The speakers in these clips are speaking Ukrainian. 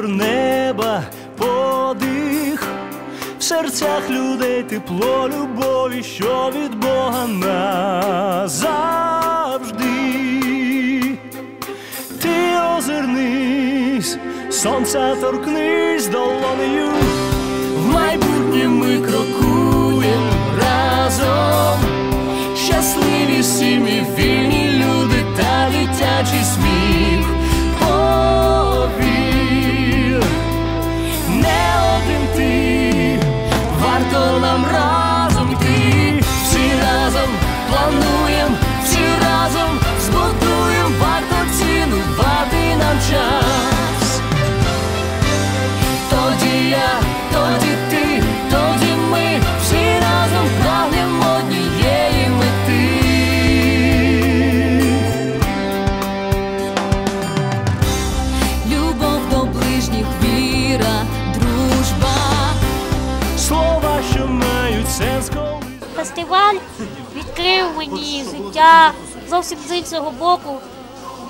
вітер неба, подих, в серцях людей тепло любові, що від Бога назавжди. Ти озирнись, сонця торкнись долонею, в майбутнє ми крокуємо разом. Щасливі сім'ї, вільні люди та дитячий сміх. Фестиваль відкрив мені життя зовсім з іншого боку.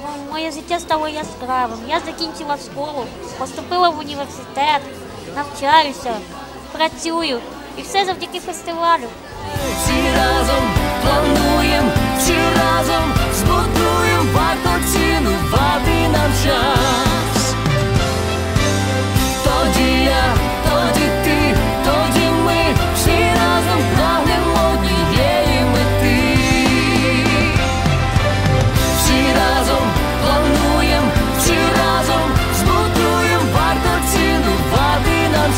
Ну, Моє життя стало яскравим. Я закінчила школу, поступила в університет, навчаюся, працюю. І все завдяки фестивалю. всі разом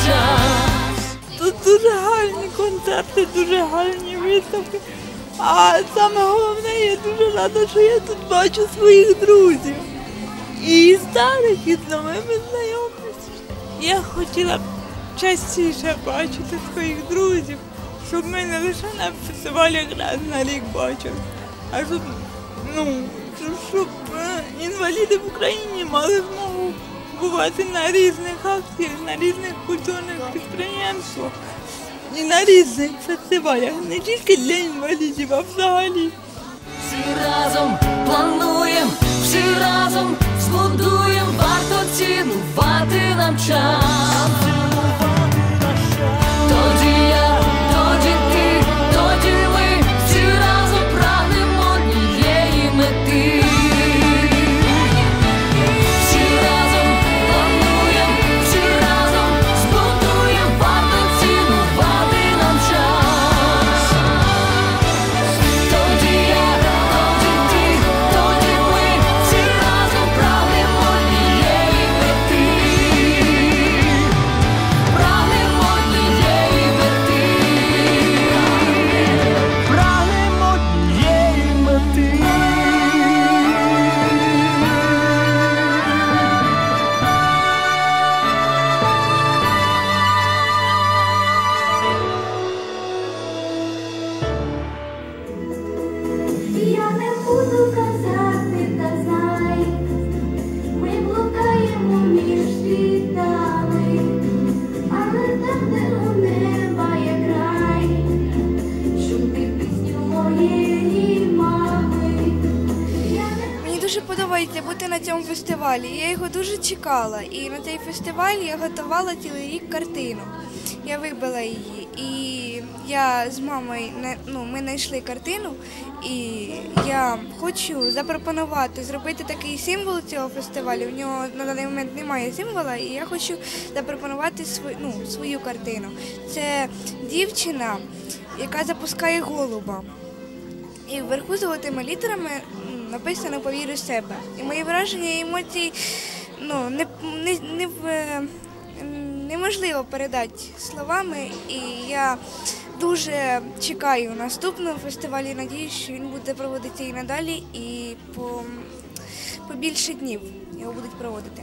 час. Тут дуже гарні концерти, дуже гарні виставки. А саме головне, я дуже рада, що я тут бачу своїх друзів. І старих, і з новими знайомих. Я хотіла б частіше бачити своїх друзів, щоб ми не лише на фестивалях раз на рік бачили, а щоб, ну, щоб е, інваліди в Україні мали змогу бувати на різних акціях, на різних культурних підприємствах і на різних фестивалях, не тільки для інвалідів, а взагалі. Всі разом плануємо, всі разом збудуємо, варто цінувати нам час. Цьому фестивалі. Я його дуже чекала. І на цей фестиваль я готувала цілий рік картину. Я вибила її. І я з мамою ну, ми знайшли картину, і я хочу запропонувати зробити такий символ цього фестивалю. В нього на даний момент немає символа, і я хочу запропонувати свою, ну, свою картину. Це дівчина, яка запускає голуба. І вверху золотими літерами написано Повірю в себе. І мої враження і емоції ну, не, не, не, в- неможливо передати словами. І я дуже чекаю наступного фестивалю. Надіюсь, що він буде проводитися і надалі, і по, по більше днів його будуть проводити.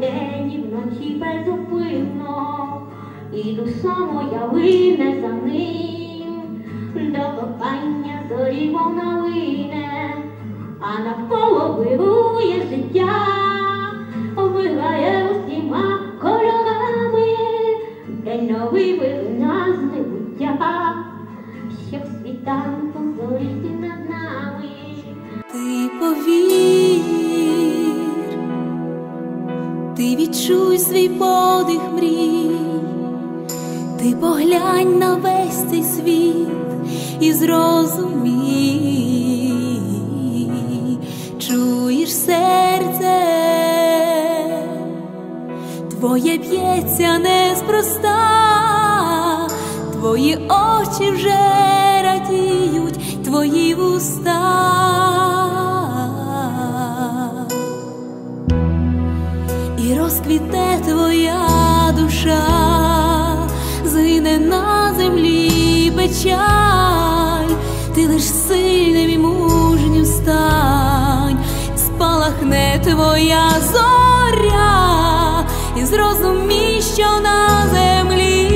Вдень і вночі безупинно, і душа моя вине за ним, до кохання зорі вона вине, а навколо поглянь на весь цей світ і зрозумій, чуєш серце, твоє б'ється неспроста, твої очі вже радіють, твої вуста. І розквіте твоя душа, згине на землі печаль, ти лиш сильним і мужнім стань, спалахне твоя зоря, і зрозумій, що на землі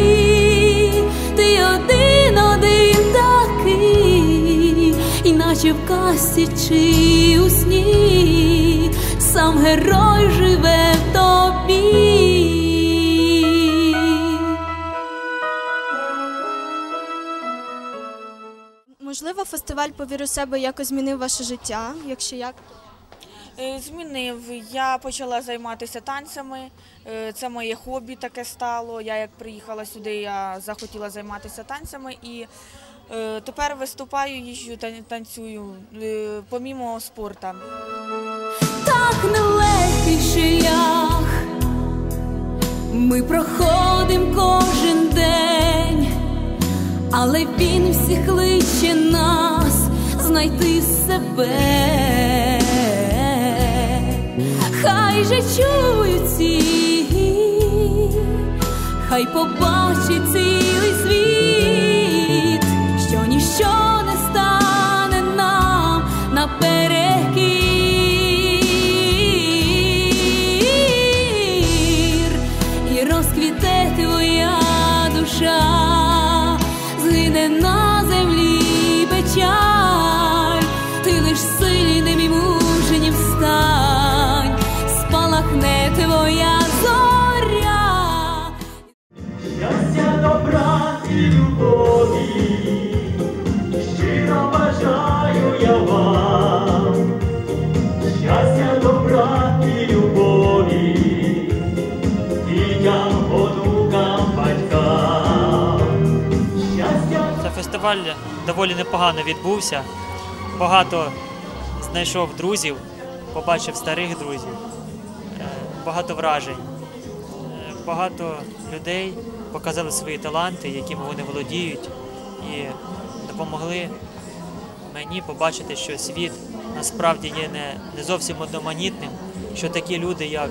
ти один один такий, іначе в казці чи у сні, сам герой живе в тобі. Можливо, фестиваль «Повір у себе якось змінив ваше життя, якщо як? Е, Змінив. Я почала займатися танцями. Е, Це моє хобі таке стало. Я як приїхала сюди, я захотіла займатися танцями і е, тепер виступаю, їжджу, тан- танцюю помімо спорту. так нелегкий шлях. Ми проходим кожен день, але він всіх кличе нас знайти себе. Хай же чують ці, хай побачить цілий світ, що ніщо щастя. Фестиваль доволі непогано відбувся. Багато знайшов друзів, побачив старих друзів, е, багато вражень. Е, Багато людей показали свої таланти, якими вони володіють, і допомогли мені побачити, що світ насправді є не, не зовсім одноманітним, що такі люди, як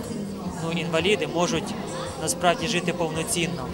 ну, інваліди, можуть насправді жити повноцінно.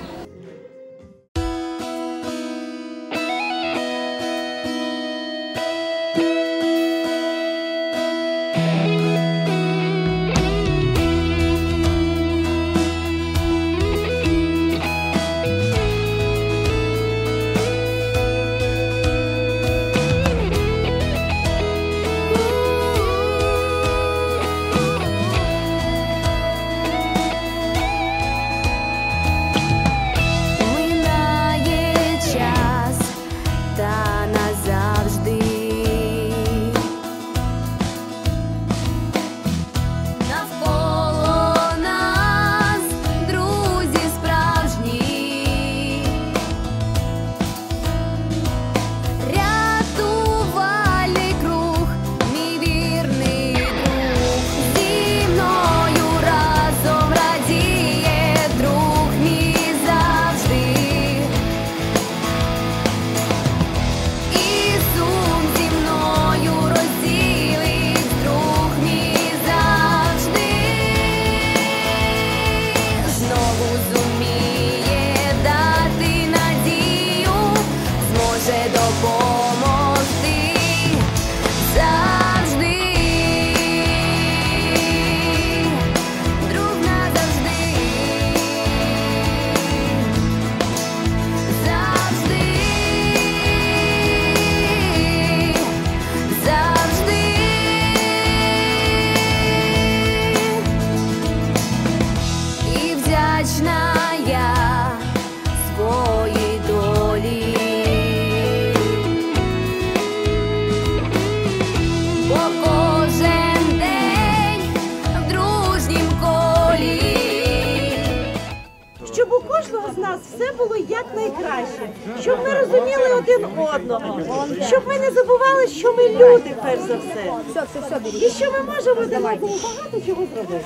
Все було якнайкраще, щоб ми розуміли один одного, щоб ми не забували, що ми люди, перш за все. І що ми можемо один одному багато чого зробити.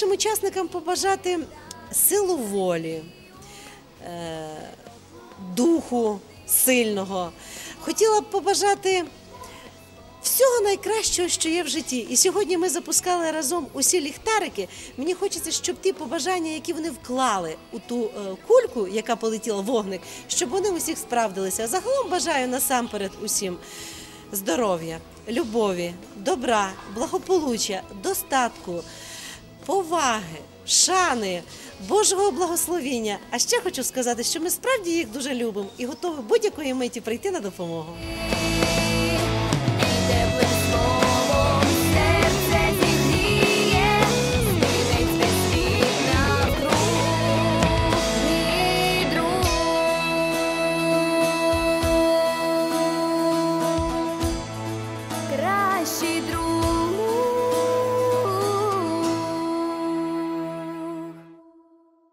Нашим учасникам побажати силу волі, е, духу сильного. Хотіла б побажати всього найкращого, що є в житті. І сьогодні ми запускали разом усі ліхтарики. Мені хочеться, щоб ті побажання, які вони вклали у ту е, кульку, яка полетіла вогник, щоб вони усіх справдилися. Загалом бажаю насамперед усім здоров'я, любові, добра, благополуччя, достатку, поваги, шани, Божого благословіння. А ще хочу сказати, що ми справді їх дуже любимо і готові будь-якої миті прийти на допомогу.